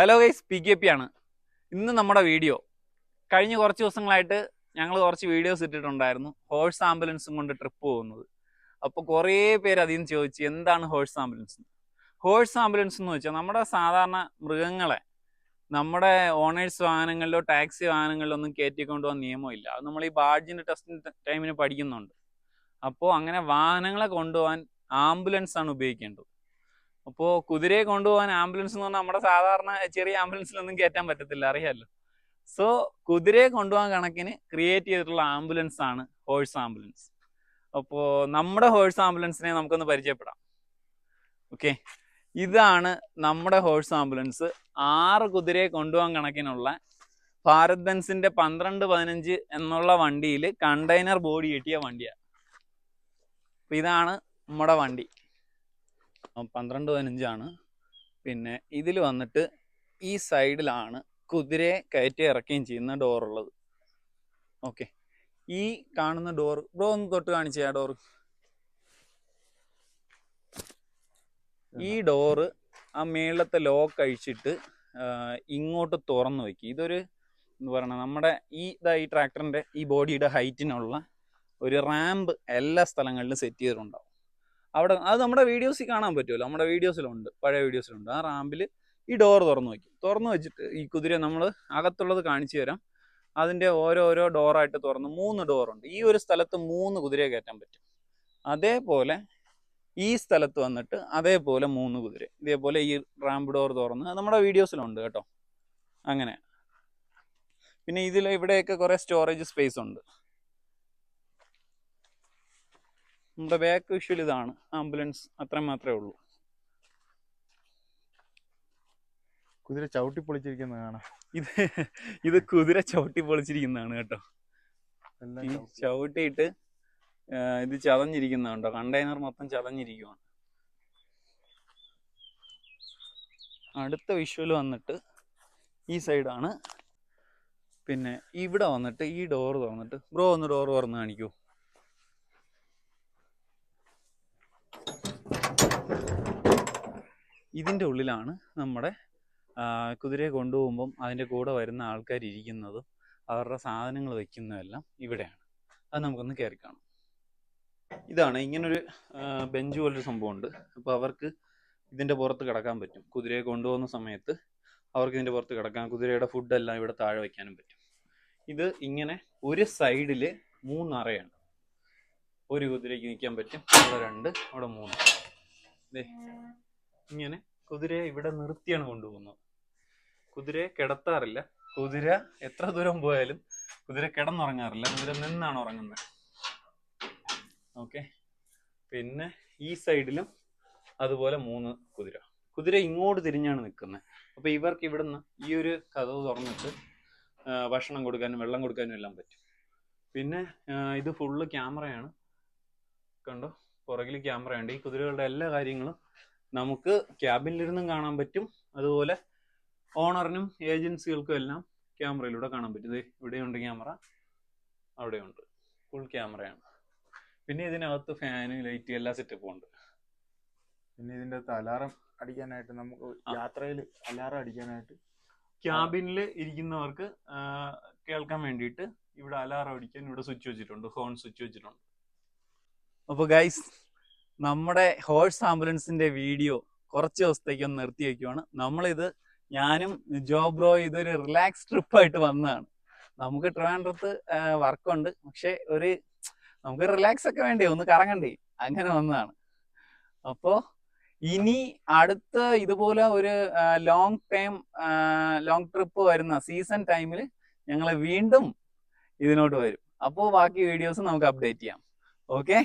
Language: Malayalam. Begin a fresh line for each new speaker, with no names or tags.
Hello guys P K P ആണ്. ഇന്ന് നമ്മുടെ വീഡിയോ കഴിഞ്ഞ കുറച്ച് ദിവസങ്ങളായിട്ട് ഞങ്ങൾ കുറച്ച് വീഡിയോസ് ഇട്ടിട്ടുണ്ടായിരുന്നു. ഹോഴ്സ് ആംബുലൻസും കൊണ്ട് ട്രിപ്പ് പോകുന്നത്. അപ്പോൾ കുറേ പേര് നിന്ന് ചോദിച്ചു എന്താണ് ഹോഴ്സ് ആംബുലൻസ് ഹോഴ്സ് ആംബുലൻസ് എന്ന് വെച്ചാൽ നമ്മുടെ സാധാരണ മൃഗങ്ങളെ നമ്മുടെ ഓണേഴ്സ് വാഹനങ്ങളിലോ ടാക്സി വാഹനങ്ങളിലോ ഒന്നും കയറ്റിക്കൊണ്ട് പോകാൻ നിയമമില്ല അത് നമ്മൾ ഈ ബാഡ്ജിന്റെ ടെസ്റ്റിന് ടൈമിന് പഠിക്കുന്നുണ്ട്. അപ്പോൾ അങ്ങനെ വാഹനങ്ങളെ കൊണ്ടുപോകാൻ ആംബുലൻസ് ആണ് ഉപയോഗിക്കേണ്ടത്. അപ്പോൾ കുതിരയെ കൊണ്ടുപോകാൻ ആംബുലൻസ് എന്ന് പറഞ്ഞാൽ നമ്മുടെ സാധാരണ ചെറിയ ആംബുലൻസിലൊന്നും കയറ്റാൻ പറ്റത്തില്ല അറിയാമല്ലോ സോ കുതിരയെ കൊണ്ടുപോകാൻ കണക്കിന് ക്രിയേറ്റ് ചെയ്തിട്ടുള്ള ആംബുലൻസ് ആണ് ഹോഴ്സ് ആംബുലൻസ് അപ്പോൾ നമ്മുടെ ഹോഴ്സ് ആംബുലൻസിനെ നമുക്കൊന്ന് പരിചയപ്പെടാം. ഓക്കെ ഇതാണ് നമ്മുടെ ഹോഴ്സ് ആംബുലൻസ് ആറ് കുതിരയെ കൊണ്ടുപോകാൻ കണക്കിനുള്ള ഭാരത് ബെൻസിന്റെ പന്ത്രണ്ട് പതിനഞ്ച് എന്നുള്ള വണ്ടിയിൽ കണ്ടെയ്നർ ബോഡി കിട്ടിയ വണ്ടിയാണ് ഇതാണ് നമ്മുടെ വണ്ടി. പന്ത്രണ്ട് പതിനഞ്ചാണ്. പിന്നെ ഇതിൽ വന്നിട്ട് ഈ സൈഡിലാണ് കുതിരയെ കയറ്റി ഇറക്കുകയും ചെയ്യുന്ന ഉള്ളത്. ഓക്കെ ഈ കാണുന്ന ഡോർ ബ്രോ ഒന്ന് തൊട്ട് കാണിച്ചേ ആ ഡോർ ഈ ഡോറ് ആ മേളത്തെ ലോക്ക് അഴിച്ചിട്ട് ഇങ്ങോട്ട് തുറന്നു വെക്കും. ഇതൊരു എന്ന് പറയണ നമ്മുടെ ഈ ഇതാ ഈ ട്രാക്ടറിന്റെ ഈ ബോഡിയുടെ ഹൈറ്റിനുള്ള ഒരു റാമ്പ് എല്ലാ സ്ഥലങ്ങളിലും സെറ്റ് ചെയ്തിട്ടുണ്ടാവും. അവിടെ അത് നമ്മുടെ വീഡിയോസിൽ കാണാൻ പറ്റുമല്ലോ. നമ്മുടെ വീഡിയോസിലുണ്ട് പഴയ വീഡിയോസിലുണ്ട്. ആ റാമ്പിൽ ഈ ഡോർ തുറന്നു വയ്ക്കും തുറന്നു വെച്ചിട്ട് ഈ കുതിരയെ നമ്മൾ അകത്തുള്ളത് കാണിച്ചു തരാം. അതിന്റെ ഓരോരോ ഡോറായിട്ട് തുറന്ന് മൂന്ന് ഡോറുണ്ട്. ഈ ഒരു സ്ഥലത്ത് മൂന്ന് കുതിരയെ കയറ്റാൻ പറ്റും. അതേപോലെ ഈ സ്ഥലത്ത് വന്നിട്ട് അതേപോലെ മൂന്ന് കുതിര ഇതേപോലെ ഈ റാമ്പ് ഡോർ തുറന്ന് നമ്മുടെ വീഡിയോസിലുണ്ട് കേട്ടോ. അങ്ങനെ. പിന്നെ ഇതിൽ ഇവിടെയൊക്കെ കുറേ സ്റ്റോറേജ് സ്പേസ് ഉണ്ട്. നമ്മുടെ ബാക്ക് വിഷ്വൽ ഇതാണ്. ആംബുലൻസ് അത്ര മാത്രമേ ഉള്ളൂ.
കുതിര ചവിട്ടി പൊളിച്ചിരിക്കുന്ന കാണാം.
ഇത് ഇത് കുതിര ചവിട്ടി പൊളിച്ചിരിക്കുന്നതാണ് കേട്ടോ. ചവിട്ടിയിട്ട് ഇത് ചതഞ്ഞിരിക്കുന്നുണ്ടോ കണ്ടെയ്നർ മൊത്തം ചതഞ്ഞിരിക്കുവാണ്. അടുത്ത വിഷ്വൽ വന്നിട്ട് ഈ സൈഡാണ് പിന്നെ ഇവിടെ വന്നിട്ട് ഈ ഡോർ തുറന്നിട്ട് ബ്രോ ഒന്ന് ഡോർ തുറന്ന് കാണിക്കൂ. ഇതിന്റെ ഉള്ളിലാണ് നമ്മുടെ കുതിരയെ കൊണ്ടുപോകുമ്പം അതിന്റെ കൂടെ വരുന്ന ആൾക്കാർ ഇരിക്കുന്നതും അവരുടെ സാധനങ്ങൾ വെക്കുന്നതെല്ലാം ഇവിടെയാണ്. അത് നമുക്കൊന്ന് കയറി കാണാം. ഇതാണ് ഇങ്ങനൊരു ബെഞ്ച് പോലൊരു സംഭവമുണ്ട്. അപ്പോൾ അവർക്ക് ഇതിന്റെ പുറത്ത് കിടക്കാൻ പറ്റും. കുതിരയെ കൊണ്ടുപോകുന്ന സമയത്ത് അവർക്ക് ഇതിന്റെ പുറത്ത് കിടക്കാം. കുതിരയുടെ ഫുഡെല്ലാം ഇവിടെ താഴെ വയ്ക്കാനും പറ്റും. ഇത് ഇങ്ങനെ ഒരു സൈഡിൽ മൂന്നറയാണ് ഒരു കുതിരയ്ക്ക് നിൽക്കാൻ പറ്റും. അവിടെ രണ്ട് അവിടെ മൂന്ന്. ഇങ്ങനെ കുതിരയെ ഇവിടെ നിർത്തിയാണ് കൊണ്ടുപോകുന്നത്. കുതിരയെ കിടത്താറില്ല. കുതിര എത്ര ദൂരം പോയാലും കുതിര കിടന്നുറങ്ങാറില്ല. കുതിര നിന്നാണ് ഉറങ്ങുന്നത്. ഓക്കെ. പിന്നെ ഈ സൈഡിലും അതുപോലെ മൂന്ന് കുതിര. കുതിര ഇങ്ങോട്ട് തിരിഞ്ഞാണ് നിൽക്കുന്നത്. അപ്പൊ ഇവർക്ക് ഇവിടുന്ന് ഈ ഒരു കഥവ് തുറന്നിട്ട് ഭക്ഷണം കൊടുക്കാനും വെള്ളം കൊടുക്കാനും എല്ലാം പറ്റും. പിന്നെ ഇത് ഫുള്ള് ക്യാമറയാണ് കണ്ടോ? പുറകിൽ ക്യാമറയുണ്ട് ഈ കുതിരകളുടെ എല്ലാ കാര്യങ്ങളും നമുക്ക് ക്യാബിനിലിരുന്നും കാണാൻ പറ്റും. അതുപോലെ ഓണറിനും ഏജൻസികൾക്കും എല്ലാം ക്യാമറയിലൂടെ കാണാൻ പറ്റും. ഇവിടെയുണ്ട് ക്യാമറ അവിടെയുണ്ട്. ഫുൾ ക്യാമറയാണ്. പിന്നെ ഇതിനകത്ത് ഫാന് ലൈറ്റ് എല്ലാ സെറ്റപ്പും ഉണ്ട്.
പിന്നെ ഇതിന്റെ അകത്ത് അലാറം അടിക്കാനായിട്ട് നമുക്ക്. യാത്രയിൽ അലാറം അടിക്കാനായിട്ട്
ക്യാബിനിൽ ഇരിക്കുന്നവർക്ക് കേൾക്കാൻ വേണ്ടിയിട്ട് ഇവിടെ അലാറം അടിക്കാൻ ഇവിടെ സ്വിച്ച് വെച്ചിട്ടുണ്ട് ഹോൺ സ്വിച്ച് വെച്ചിട്ടുണ്ട്. അപ്പോൾ ഗൈസ് നമ്മുടെ ഹോഴ്സ് ആംബുലൻസിന്റെ വീഡിയോ കുറച്ച് ദിവസത്തേക്ക് ഒന്ന് നിർത്തി വെക്കുവാണ്. നമ്മളിത് ഞാനും ജോബ്രോ ഇതൊരു റിലാക്സ് ട്രിപ്പ് ആയിട്ട് വന്നതാണ്. നമുക്ക് ട്രിവാൻഡ്രത്ത് വർക്കുണ്ട്. പക്ഷെ ഒരു നമുക്ക് റിലാക്സ് ഒക്കെ വേണ്ടേ? ഒന്ന് കറങ്ങണ്ടേ? അങ്ങനെ വന്നതാണ്. അപ്പോ ഇനി അടുത്ത ഇതുപോലെ ഒരു ലോങ് ടൈം ലോങ് ട്രിപ്പ് വരുന്ന സീസൺ ടൈമിൽ ഞങ്ങൾ വീണ്ടും ഇതിനോട്ട് വരും. അപ്പോൾ ബാക്കി വീഡിയോസ് നമുക്ക് അപ്ഡേറ്റ് ചെയ്യാം. ഓക്കെ